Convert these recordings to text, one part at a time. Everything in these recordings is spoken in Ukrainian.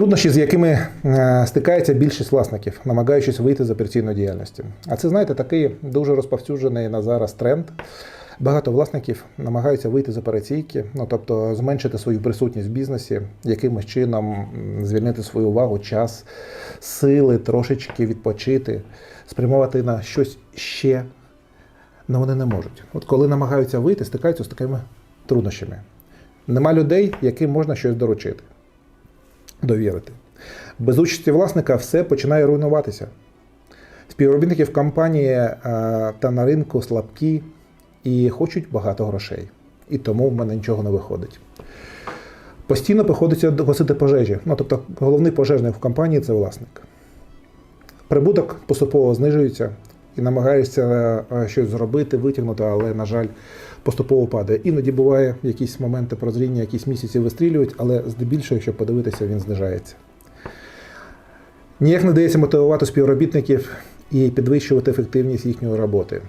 Труднощі, з якими е, стикається більшість власників, намагаючись вийти з операційної діяльності. А це, знаєте, такий дуже розповсюджений на зараз тренд. Багато власників намагаються вийти з операційки, ну тобто зменшити свою присутність в бізнесі, якимось чином звільнити свою увагу, час, сили, трошечки відпочити, спрямувати на щось ще. але вони не можуть. От коли намагаються вийти, стикаються з такими труднощами. Нема людей, яким можна щось доручити довірити. Без участі власника все починає руйнуватися. Співробітники в компанії е, та на ринку слабкі і хочуть багато грошей. І тому в мене нічого не виходить. Постійно приходиться гасити пожежі. Ну, тобто, головний пожежник в компанії це власник. Прибуток поступово знижується і намагаєшся е, щось зробити, витягнути, але, на жаль, поступово падає. Іноді буває якісь моменти прозріння, якісь місяці вистрілюють, але здебільшого, якщо подивитися, він знижається. Ніяк не дається мотивувати співробітників і підвищувати ефективність їхньої роботи.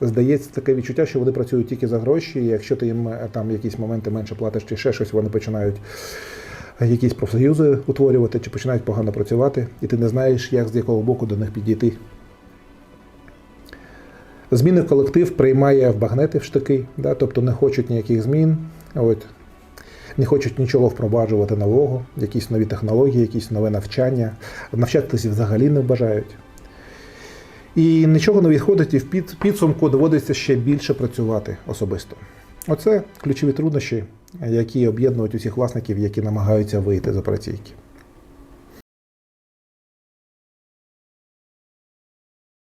Здається, таке відчуття, що вони працюють тільки за гроші, і якщо ти їм е, там якісь моменти менше платиш чи ще щось, вони починають е, якісь профсоюзи утворювати чи починають погано працювати, і ти не знаєш, як з якого боку до них підійти. Зміни в колектив приймає в багнети в штики, да, тобто не хочуть ніяких змін, от, не хочуть нічого впроваджувати нового, якісь нові технології, якісь нове навчання, навчатися взагалі не бажають. І нічого не відходить, і в підсумку доводиться ще більше працювати особисто. Оце ключові труднощі, які об'єднують усіх власників, які намагаються вийти з операційки.